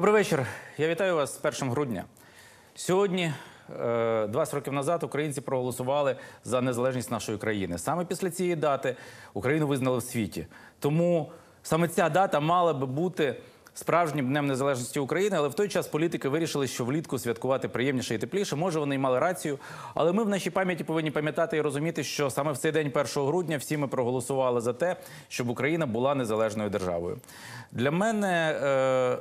Добрий вечір. Я вітаю вас з 1 грудня. Сьогодні, е, 20 років назад, українці проголосували за незалежність нашої країни. Саме після цієї дати Україну визнали в світі. Тому саме ця дата мала би бути справжнім днем незалежності України, але в той час політики вирішили, що влітку святкувати приємніше і тепліше. Може, вони й мали рацію. Але ми в нашій пам'яті повинні пам'ятати і розуміти, що саме в цей день 1 грудня всі ми проголосували за те, щоб Україна була незалежною державою. Для мене. Е,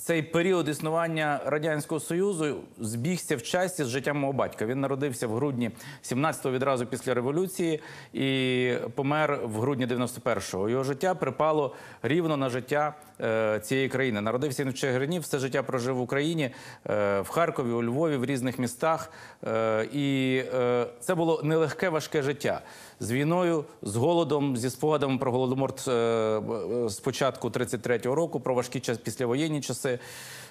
цей період існування радянського союзу збігся в часі з життям мого батька. Він народився в грудні 17-го відразу після революції і помер в грудні 91-го. Його життя припало рівно на життя е, цієї країни. Народився він в Чигирині, все життя прожив в Україні, е, в Харкові, у Львові, в різних містах. Е, і це було нелегке, важке життя з війною, з голодом, зі спогадами про голодомор е, е, з початку 33-го року, про важкі час післявоєнні часи.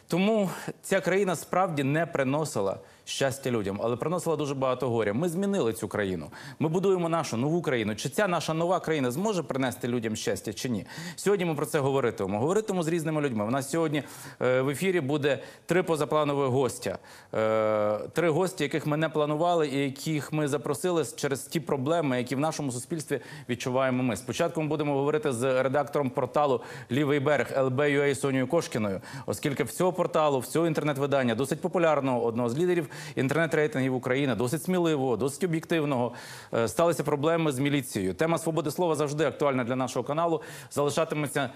Тому ця країна справді не приносила щастя людям, але приносила дуже багато горя. Ми змінили цю країну. Ми будуємо нашу нову країну. Чи ця наша нова країна зможе принести людям щастя чи ні? Сьогодні ми про це говоритимемо. Говоритимемо з різними людьми. У нас сьогодні е, в ефірі буде три позапланові гостя. Е, три гості, яких ми не планували, і яких ми запросили через ті проблеми, які в нашому суспільстві відчуваємо. Ми спочатку ми будемо говорити з редактором порталу Лівий берег ЛБ.UA Сонією Кошкіною, оскільки в цього порталу, в цього інтернет-видання досить популярного, одного з лідерів інтернет-рейтингів України, досить сміливого, досить об'єктивного, е, сталися проблеми з міліцією. Тема свободи слова завжди актуальна для нашого каналу. Залишатиметься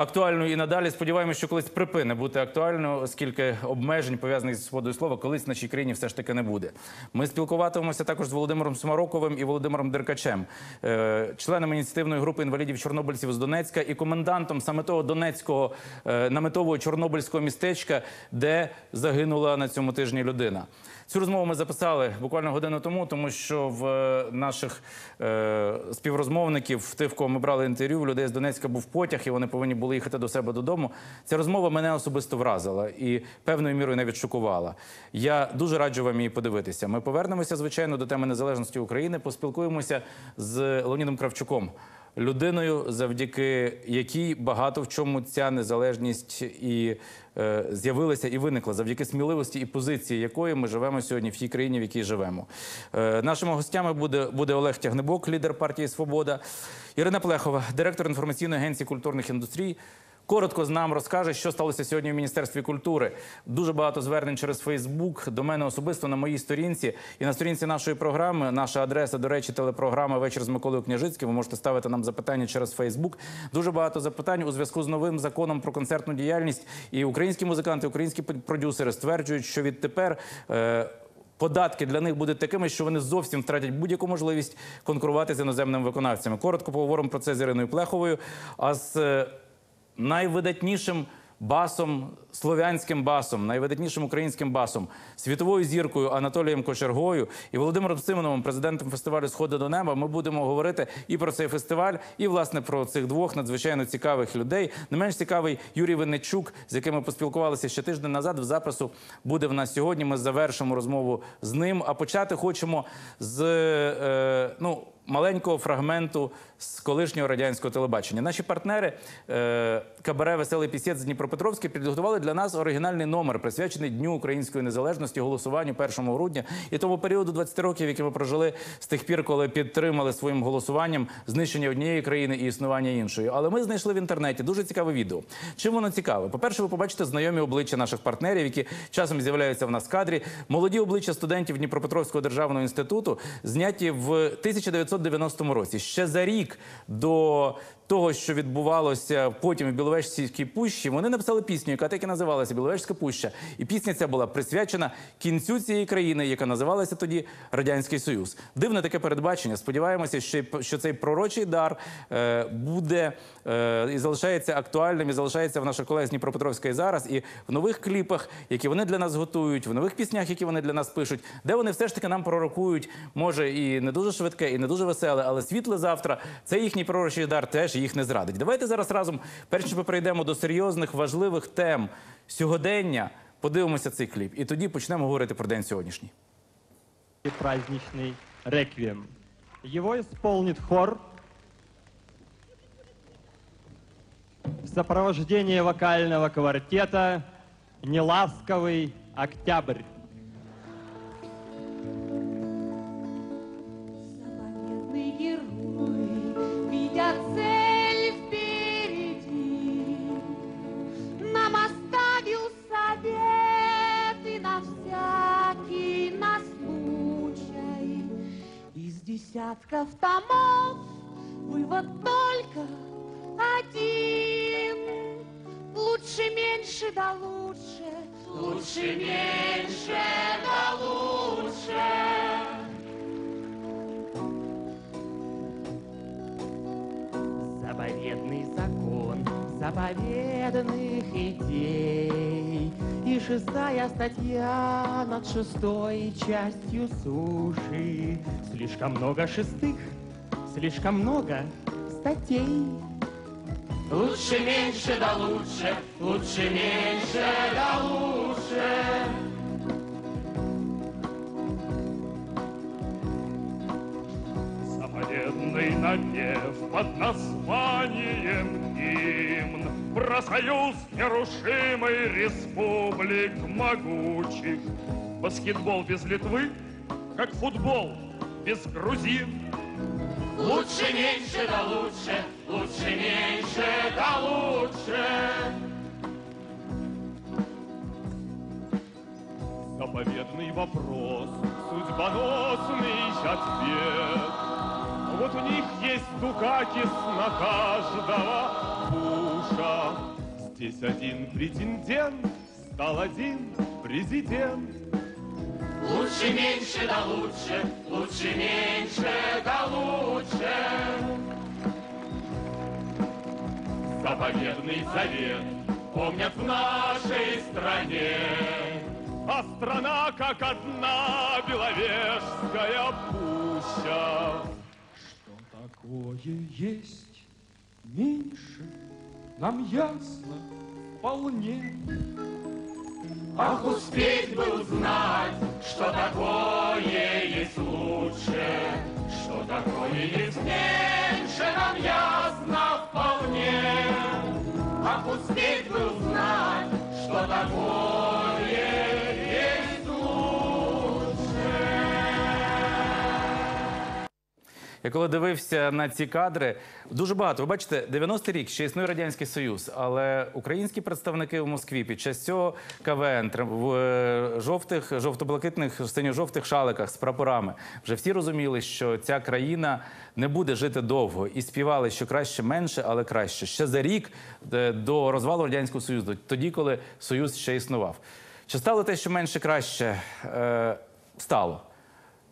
актуальною і надалі. Сподіваємося, що колись припине бути актуальною, оскільки обмежень пов'язаних зі свободою слова колись в нашій країні все ж таки не буде. Ми спілкуватимемося також з Володимиром Смароковим і Володимиром Деркачем, е, членами ініціативної групи інвалідів Чорнобильців з Донецька і комендантом саме того Донецького е, наметового Чорнобильського містечка, де загинула на цьому тижні людина. Цю розмову ми записали буквально годину тому, тому що в е, наших е, співрозмовників, тих, в кого ми брали інтерв'ю, людей з Донецька був потяг, і вони повинні були їхати до себе додому. Ця розмова мене особисто вразила і певною мірою навіть шокувала. Я дуже раджу вам її подивитися. Ми повернемося, звичайно, до теми незалежності України. Поспілкуємося з Леонідом Кравчуком. Людиною, завдяки якій багато в чому ця незалежність і е, з'явилася і виникла, завдяки сміливості і позиції якої ми живемо сьогодні в тій країні, в якій живемо. Е, нашими гостями буде, буде Олег Тягнебок, лідер партії Свобода, Ірина Плехова, директор інформаційної агенції культурних індустрій. Коротко з нам розкаже, що сталося сьогодні в міністерстві культури. Дуже багато звернень через Фейсбук до мене особисто на моїй сторінці і на сторінці нашої програми. Наша адреса, до речі, телепрограма Вечір з Миколою Княжицьким. Ви можете ставити нам запитання через Фейсбук. Дуже багато запитань у зв'язку з новим законом про концертну діяльність. І українські музиканти, українські продюсери стверджують, що відтепер. Е Податки для них будуть такими, що вони зовсім втратять будь-яку можливість конкурувати з іноземними виконавцями. Коротко поговоримо про це з Іриною Плеховою. А з е, найвидатнішим басом, слов'янським басом, найвидатнішим українським басом, світовою зіркою Анатолієм Кочергою і Володимиром Симоновим, президентом фестивалю Сходи до неба. Ми будемо говорити і про цей фестиваль, і власне про цих двох надзвичайно цікавих людей. Не менш цікавий Юрій Винничук, з яким ми поспілкувалися ще тиждень назад. В запису буде в нас сьогодні. Ми завершимо розмову з ним. А почати хочемо з е, ну маленького фрагменту з колишнього радянського телебачення. Наші партнери е, Кабаре Веселий Пісець з Дніпропетровська підготували для нас оригінальний номер, присвячений Дню української незалежності, голосуванню 1 грудня і тому періоду 20 років, які ми прожили з тих пір, коли підтримали своїм голосуванням знищення однієї країни і існування іншої. Але ми знайшли в інтернеті дуже цікаве відео. Чим воно цікаве? По перше, ви побачите знайомі обличчя наших партнерів, які часом з'являються в нас в кадрі. Молоді обличчя студентів Дніпропетровського державного інституту зняті в 1990 році. Ще за рік до того, що відбувалося потім в Біловежській пущі, вони написали пісню, яка так і називалася Біловежська пуща. І пісня ця була присвячена кінцю цієї країни, яка називалася тоді Радянський Союз. Дивне таке передбачення. Сподіваємося, що, що цей пророчий дар е, буде е, і залишається актуальним, і залишається в наших колег з Дніпропетровська і зараз, і в нових кліпах, які вони для нас готують, в нових піснях, які вони для нас пишуть, де вони все ж таки нам пророкують, може і не дуже швидке, і не дуже веселе, але світле завтра. Це їхній пророчий дар теж їх не зрадить. Давайте зараз разом, перш ніж ми перейдемо до серйозних важливих тем сьогодення, подивимося цей кліп, і тоді почнемо говорити про день сьогоднішній. и праздничный реквием. Его исполнит хор в вокального квартета неласковый октябрь. Десятков томов вывод только один. Лучше меньше да лучше, лучше меньше да лучше. Заповедный закон заповедных идей И шестая статья над шестой частью суши. Слишком много шестых, слишком много статей. Лучше меньше да лучше, лучше меньше да лучше напев под названием гимн Про союз нерушимой республик могучих. Баскетбол без Литвы, как футбол без грузин Лучше меньше да лучше, лучше меньше да лучше. Заповедный вопрос, судьбоносный ответ. Вот у них есть Дукакис на каждого буша. Здесь один претендент стал один президент. Лучше меньше да лучше, лучше меньше да лучше. Заповедный завет помнят в нашей стране. А страна как одна беловежская пуща. Что такое есть меньше, нам ясно вполне. Ах, успеть бы узнать, что такое есть лучше, что такое есть меньше, нам ясно вполне. Ах, успеть бы узнать, что такое Я коли дивився на ці кадри, дуже багато. Ви бачите, 90-й рік ще існує радянський союз, але українські представники в Москві під час цього КВН в е, жовтих, жовто-блакитних, синьо-жовтих шаликах з прапорами вже всі розуміли, що ця країна не буде жити довго, і співали, що краще менше, але краще. Ще за рік е, до розвалу радянського союзу, тоді, коли союз ще існував. Чи стало те, що менше краще? Е, стало.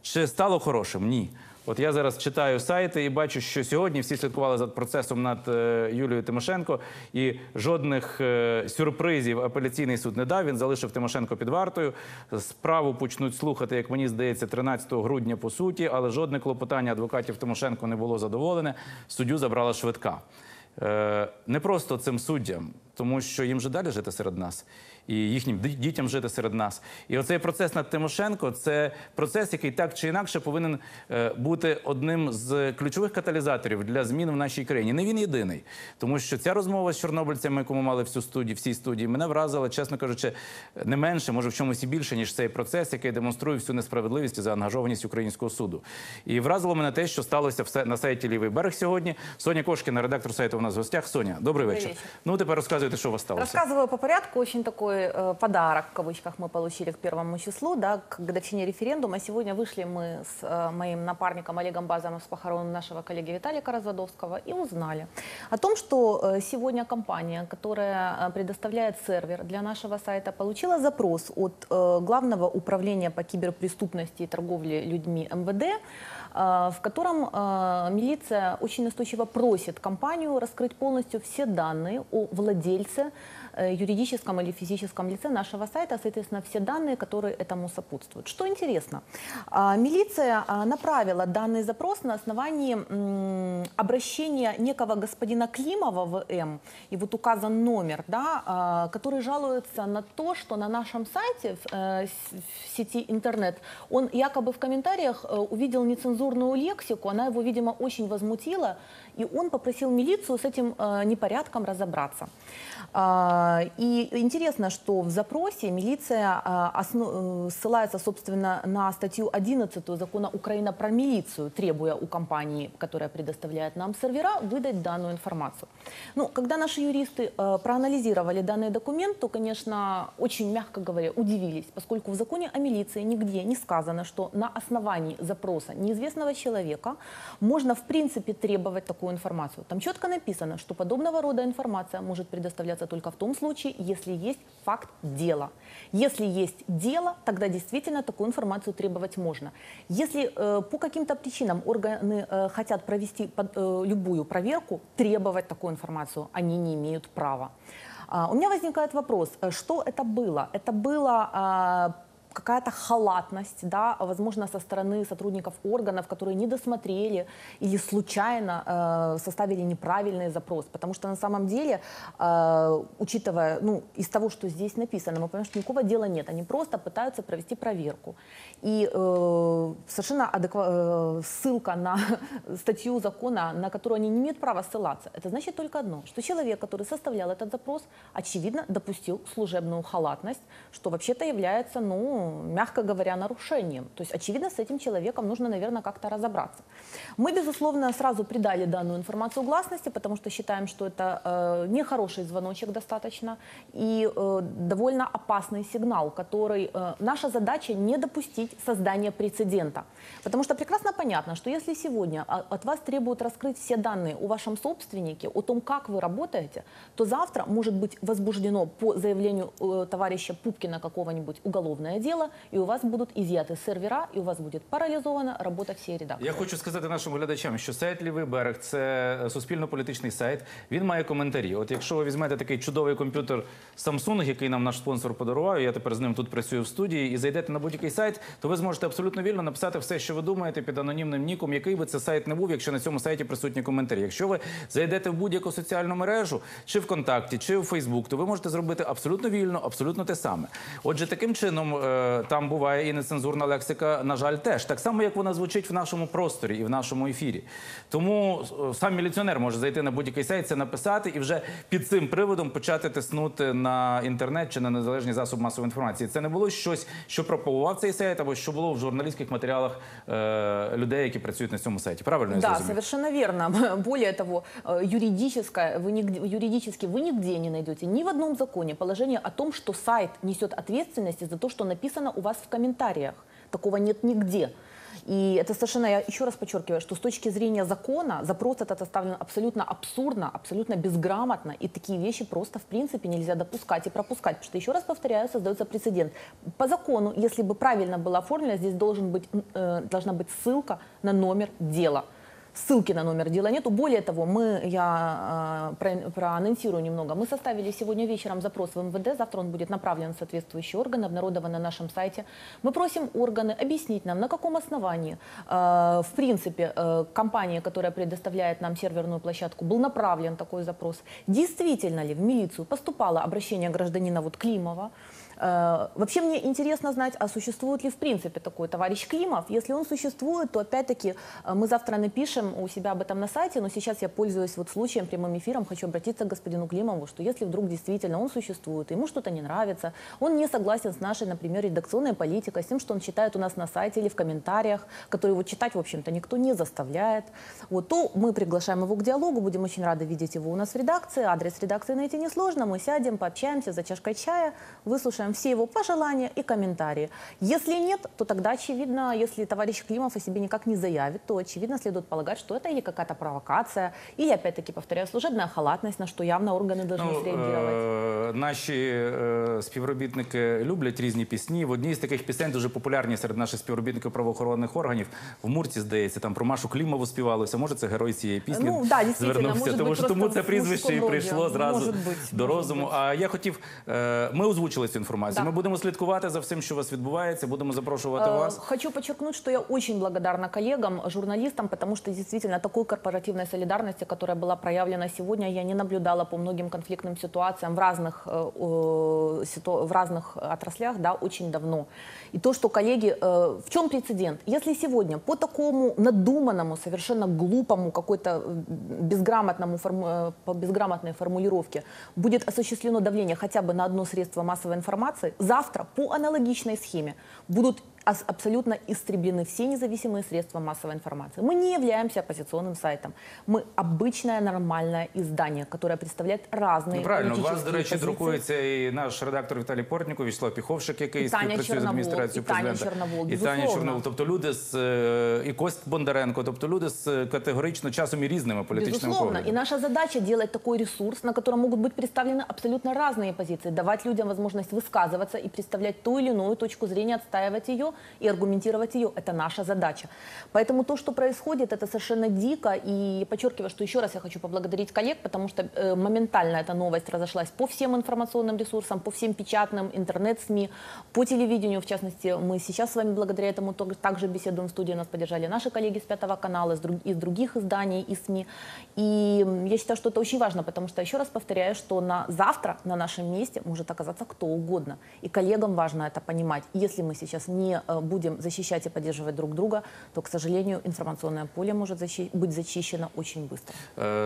Чи стало хорошим? Ні. От я зараз читаю сайти і бачу, що сьогодні всі слідкували за процесом над е, Юлією Тимошенко, і жодних е, сюрпризів апеляційний суд не дав. Він залишив Тимошенко під вартою. Справу почнуть слухати, як мені здається, 13 грудня по суті, але жодне клопотання адвокатів Тимошенко не було задоволене. Суддю забрала швидка. Е, не просто цим суддям, тому що їм же далі жити серед нас, і їхнім дітям жити серед нас. І оцей процес над Тимошенко це процес, який так чи інакше повинен е, бути одним з ключових каталізаторів для змін в нашій країні. Не він єдиний, тому що ця розмова з чорнобильцями, яку ми мали всю студію, всій студії, мене вразила, чесно кажучи, не менше, може в чомусь і більше, ніж цей процес, який демонструє всю несправедливість і заангажованість українського суду. І вразило мене те, що сталося в се- на сайті Лівий берег сьогодні. Соня Кошкіна, редактор сайту, у нас в гостях. Соня, добрий вечір. вечір. Ну тепер розказуйте, що у вас сталося. Рассказываю по порядку. Очень такой э, подарок, в кавычках, мы получили к первому числу, да, к годовщине референдума. Сегодня вышли мы с э, моим напарником Олегом Базаном с похорон нашего коллеги Виталика Разводовского и узнали о том, что э, сегодня компания, которая э, предоставляет сервер для нашего сайта, получила запрос от э, Главного управления по киберпреступности и торговле людьми МВД, э, в котором э, милиция очень настойчиво просит компанию раскрыть полностью все данные о владельце, э, юридическом или физическом лице нашего сайта, соответственно, все данные, которые этому сопутствуют. Что интересно, а, милиция а, направила данный запрос на основании м, обращения некого господина Климова ВМ, и вот указан номер, да, а, который жалуется на то, что на нашем сайте в, э, в сети интернет он якобы в комментариях э, увидел нецензурную лексику, она его, видимо, очень возмутила, и он попросил милицию с этим э, непорядком разобраться. А, И интересно, что в запросе милиция а, осно- э, ссылается, собственно, на статью 11 закона Украина про милицию, требуя у компании, которая предоставляет нам сервера, выдать данную информацию. Ну, когда наши юристы э, проанализировали данный документ, то, конечно, очень мягко говоря, удивились, поскольку в законе о милиции нигде не сказано, что на основании запроса неизвестного человека можно, в принципе, требовать такую информацию. Там четко написано, что подобного рода информация может предоставляться только в том случае, если есть факт дела. Если есть дело, тогда действительно такую информацию требовать можно. Если э, по каким-то причинам органы э, хотят провести под- э, любую проверку, требовать такую информацию они не имеют права. А, у меня возникает вопрос, э, что это было? Это было а, какая-то халатность, да, возможно, со стороны сотрудников органов, которые не досмотрели или случайно э, составили неправильный запрос. Потому что на самом деле, э, учитывая, ну, из того, что здесь написано, мы понимаем, что никакого дела нет. Они просто пытаются провести проверку. И э, совершенно адеква- э, ссылка на статью закона, на которую они не имеют права ссылаться, это значит только одно, что человек, который составлял этот запрос, очевидно, допустил служебную халатность, что вообще-то является, ну, мягко говоря, нарушением. То есть, очевидно, с этим человеком нужно, наверное, как-то разобраться. Мы, безусловно, сразу придали данную информацию гласности, потому что считаем, что это э, нехороший звоночек достаточно и э, довольно опасный сигнал, который э, наша задача не допустить создания прецедента. Потому что прекрасно понятно, что если сегодня а, от вас требуют раскрыть все данные о вашем собственнике, о том, как вы работаете, то завтра может быть возбуждено по заявлению э, товарища Пупкина какого-нибудь уголовное дело, и у вас будут изъяты сервера, и у вас будет парализована работа всей редакции. Я хочу сказати нашим глядачам, що сайт Лівий берег це суспільно-політичний сайт. Він має коментарі. От якщо ви візьмете такий чудовий комп'ютер Samsung, який нам наш спонсор подарував, я тепер з ним тут працюю в студії, і зайдете на будь-який сайт, то ви зможете абсолютно вільно написати все, що ви думаєте під анонімним ніком, який би це сайт не був, якщо на цьому сайті присутні коментарі. Якщо ви зайдете в будь-яку соціальну мережу, чи ВКонтакті, чи в Фейсбук, то ви можете зробити абсолютно вільно, абсолютно те саме. Отже, таким чином е, там буває і нецензурна лексика, на жаль, теж так само, як вона звучить в нашому просторі і в нашому ефірі. Тому е, сам міліціонер може зайти на будь-який сайт, це написати і вже під цим приводом почати тиснути на інтернет чи на незалежні засоби масової інформації. Це не було щось, що пропагував цей сайт, або що було в журналістських матеріалах е, людей, які працюють на цьому сайті. Правильно я Да, зрозумів? совершенно верно. Более того, э, юридическое, вы нигде, юридически вы нигде не найдете ни в одном законе положение о том, что сайт несет ответственность за то, что написано у вас в комментариях. Такого нет нигде. И это совершенно, я еще раз подчеркиваю, что с точки зрения закона запрос этот составлен абсолютно абсурдно, абсолютно безграмотно, и такие вещи просто в принципе нельзя допускать и пропускать, потому что, еще раз повторяю, создается прецедент. По закону, если бы правильно было оформлено, здесь должен быть, э, должна быть ссылка на номер дела. Ссылки на номер дела нету. Более того, мы, я э, про- проанонсирую немного, мы составили сегодня вечером запрос в МВД, завтра он будет направлен в соответствующие органы, обнародован на нашем сайте. Мы просим органы объяснить нам, на каком основании, э, в принципе, э, компания, которая предоставляет нам серверную площадку, был направлен такой запрос. Действительно ли в милицию поступало обращение гражданина вот Климова, Вообще мне интересно знать, а существует ли в принципе такой товарищ Климов? Если он существует, то опять-таки э, мы завтра напишем у себя об этом на сайте, но сейчас я пользуюсь вот случаем, прямым эфиром, хочу обратиться к господину Климову, что если вдруг действительно он существует, ему что-то не нравится, он не согласен с нашей, например, редакционной политикой, с тем, что он читает у нас на сайте или в комментариях, которые вот читать, в общем-то, никто не заставляет, вот, то мы приглашаем его к диалогу, будем очень рады видеть его у нас в редакции, адрес редакции найти несложно, мы сядем, пообщаемся за чашкой чая, выслушаем все его пожелания и комментарии. Если нет, то тогда очевидно, если товарищ Климов о себе никак не заявит, то очевидно следует полагать, что это или какая-то провокация, или, опять-таки, повторяю, служебная халатность, на что явно органы должны Ну, среагировать. е, наші е, співробітники люблять різні пісні. В одній з таких пісень дуже популярні серед наших співробітників правоохоронних органів. В Мурці, здається, там про Машу Клімову співалося. Може, це герой цієї пісні Ну, да, дійсно, звернувся. може Тому бути що тому просто це прізвище і мужського прийшло роду. зразу Може бути, до може розуму. бути. А я хотів, е, ми озвучили цю інформацію. інформацію. Да. Ми будемо слідкувати за всім, що у вас відбувається. Будемо запрошувати Э, вас. Хочу подчеркнуть, что я очень благодарна коллегам, журналистам, потому что действительно такой корпоративной солидарности, которая была проявлена сегодня, я не наблюдала по многим конфликтным ситуациям в разных, э, э, ситу- в разных отраслях да, очень давно. И то, что коллеги... э, В чем прецедент? Если сегодня по такому надуманному, совершенно глупому, какой-то э, безграмотному, форму- э, по безграмотной формулировке будет осуществлено давление хотя бы на одно средство массовой информации, завтра по аналогичной схеме будут абсолютно истреблены все независимые средства массовой информации. Мы не являемся оппозиционным сайтом. Мы обычное нормальное издание, которое представляет разные Ну, правильно, у вас, политические до речі, позиции. друкується і наш редактор Віталій Портніков, Вячеслав Піховшик, який І Таня співпрацює з Чорновол, адміністрацією і Таня президента. Чорновол, і Таня безусловно. Чорновол. Тобто люди з е, і Кость Бондаренко, тобто люди з е, категорично часом і різними політичними Безусловно. И поглядами. наша задача делать такой ресурс, на котором могут быть представлены абсолютно разные позиции, давать людям возможность высказываться и представлять ту или иную точку зрения, отстаивать ее И аргументировать ее. Это наша задача. Поэтому то, что происходит, это совершенно дико. И подчеркиваю, что еще раз я хочу поблагодарить коллег, потому что э, моментально эта новость разошлась по всем информационным ресурсам, по всем печатным, интернет-СМИ, по телевидению, в частности. Мы сейчас с вами благодаря этому также беседуем в студии, нас поддержали наши коллеги с Пятого канала, из, друг- из других изданий и СМИ. И я считаю, что это очень важно, потому что, еще раз повторяю, что на завтра на нашем месте может оказаться кто угодно. И коллегам важно это понимать. Если мы сейчас не будем защищать и поддерживать друг друга, то, к сожалению, информационное поле может защи- быть зачищено очень быстро.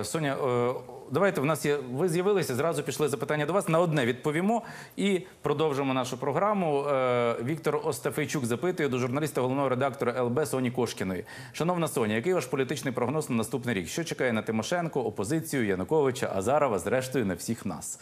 Е, Соня, е, давайте в нас є. Ви з'явилися, зразу пішли запитання до вас. На одне відповімо і продовжимо нашу програму. Е, Віктор Остафейчук запитує до журналіста головного редактора ЛБ Соні Кошкіної. Шановна Соня, який ваш політичний прогноз на наступний рік? Що чекає на Тимошенко, опозицію, Януковича, Азарова, зрештою на всіх нас?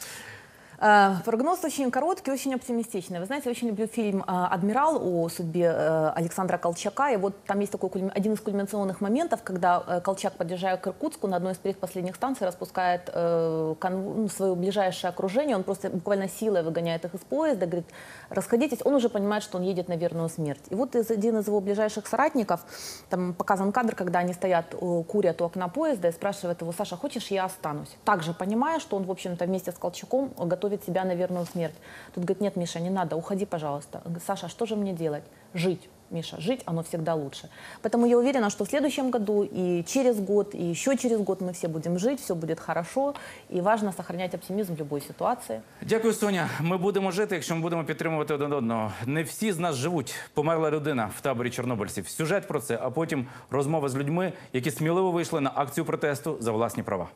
Э, Прогноз очень короткий, очень оптимистичный. Вы знаете, я очень люблю фильм э, «Адмирал» о судьбе э, Александра Колчака. И вот там есть такой один из кульминационных моментов, когда Колчак, подъезжая к Иркутску, на одной из предпоследних станций распускает ну, свое ближайшее окружение. Он просто буквально силой выгоняет их из поезда, говорит, расходитесь. Он уже понимает, что он едет на верную смерть. И вот один из его ближайших соратников, там показан кадр, когда они стоят, курят у окна поезда и спрашивает его, Саша, хочешь, я останусь? Также понимая, что он, в общем-то, вместе с Колчаком готовит себя на верную смерть. Тут говорит, нет, Миша, не надо, уходи, пожалуйста. Саша, что же мне делать? Жить. Миша, жить оно всегда лучше. Поэтому я уверена, что в следующем году и через год, и еще через год мы все будем жить, все будет хорошо. И важно сохранять оптимизм в любой ситуации. Дякую, Соня. Ми будемо жити, якщо ми будемо підтримувати один одного. Не всі з нас живуть. Померла людина в таборі чорнобильців. Сюжет про це, а потім розмова з людьми, які сміливо вийшли на акцію протесту за власні права.